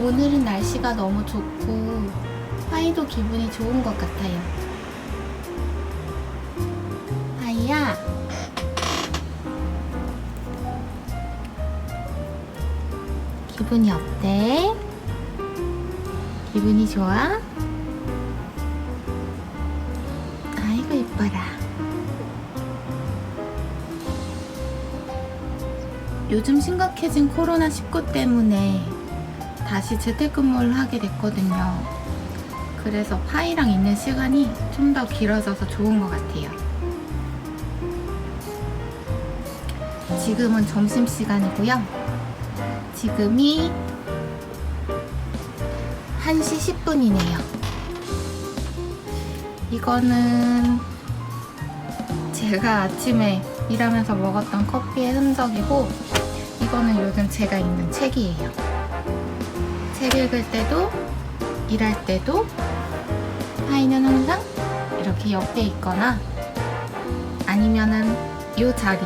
오늘은 날씨가 너무 좋고 파이도 기분이 좋은 것 같아요. 파이야. 기분이 어때? 기분이 좋아? 아이고 이뻐라. 요즘 심각해진 코로나19 때문에 다시 재택근무를 하게 됐거든요. 그래서 파이랑 있는 시간이 좀 더 길어져서 좋은 것 같아요. 지금은 점심시간이고요. 지금이 1시 10분이네요. 이거는 제가 아침에 일하면서 먹었던 커피의 흔적이고 이거는 요즘 제가 읽는 책이에요. 책 읽을 때도 일할 때도 파이는 항상 이렇게 옆에 있거나 아니면은 이 자리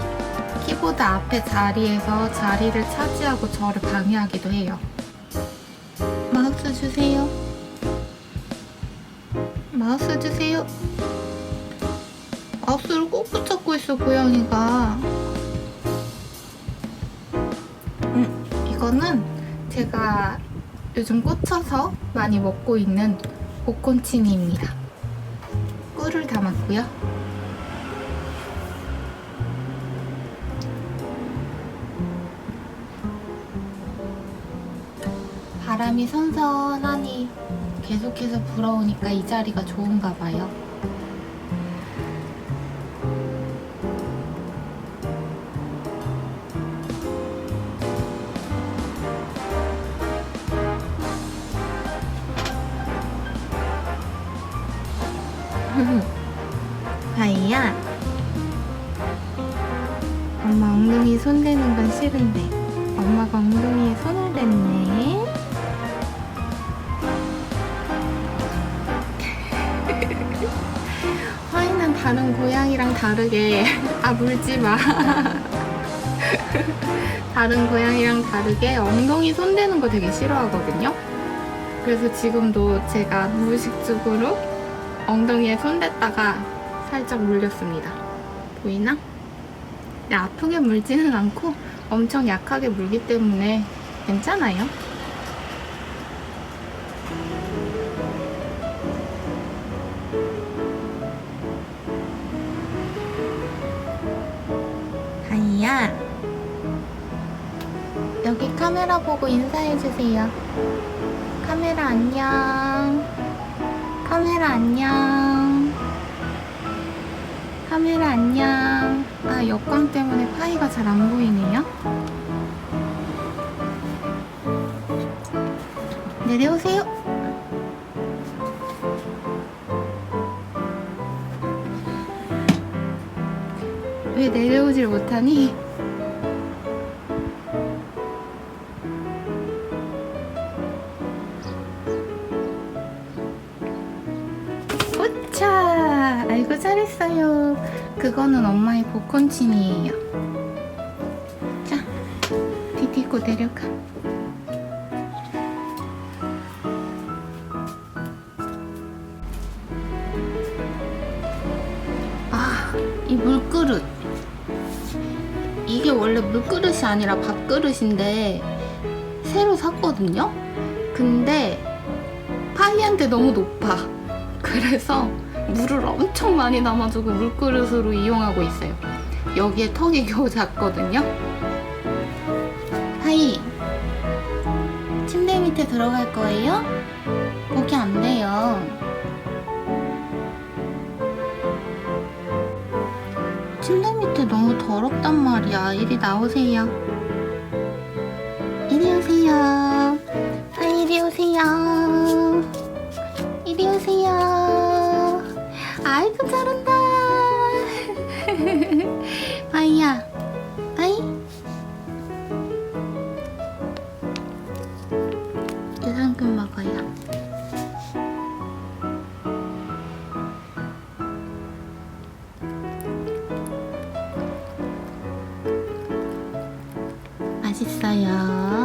키보드 앞에 자리에서 자리를 차지하고 저를 방해하기도 해요. 마우스 주세요. 마우스 주세요. 마우스를 꼭 붙잡고 있어 고양이가. 음, 이거는 제가 요즘 꽂혀서 많이 먹고 있는 보콘치니입니다. 꿀을 담았고요. 바람이 선선하니 계속해서 불어오니까 이 자리가 좋은가 봐요. 바이야. 엄마 엉덩이 손 대는 건 싫은데 엄마가 엉덩이에 손을 댔네. 화이는 다른 고양이랑 다르게 아 물지 마. 다른 고양이랑 다르게 엉덩이 손 대는 거 되게 싫어하거든요. 그래서 지금도 제가 무의식적으로 엉덩이에 손 댔다가 살짝 물렸습니다. 보이나? 근데 아프게 물지는 않고 엄청 약하게 물기 때문에 괜찮아요. 하이야. 여기 카메라 보고 인사해주세요. 카메라 안녕. 카메라 안녕. 카메라 안녕. 아, 역광 때문에 파이가 잘 안 보이네요. 내려오세요. 왜 내려오질 못하니? 아이고 잘했어요. 그거는 엄마의 복권친이에요. 자, 디디고 내려가. 아, 이 물그릇. 이게 원래 물그릇이 아니라 밥그릇인데 새로 샀거든요? 근데 파이한테 너무 높아. 그래서 물을 엄청 많이 담아주고 물그릇으로 이용하고 있어요. 여기에 턱이 겨우 작거든요. 하이, 침대 밑에 들어갈 거예요? 거기 안 돼요. 침대 밑에 너무 더럽단 말이야. 이리 나오세요. 이리 오세요. 하이, 이리 오세요. 이리 오세요. 맛있어요.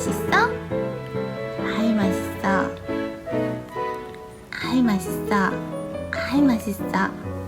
맛있어? 아이 맛있어. 아이 맛있어. 아이 맛있어.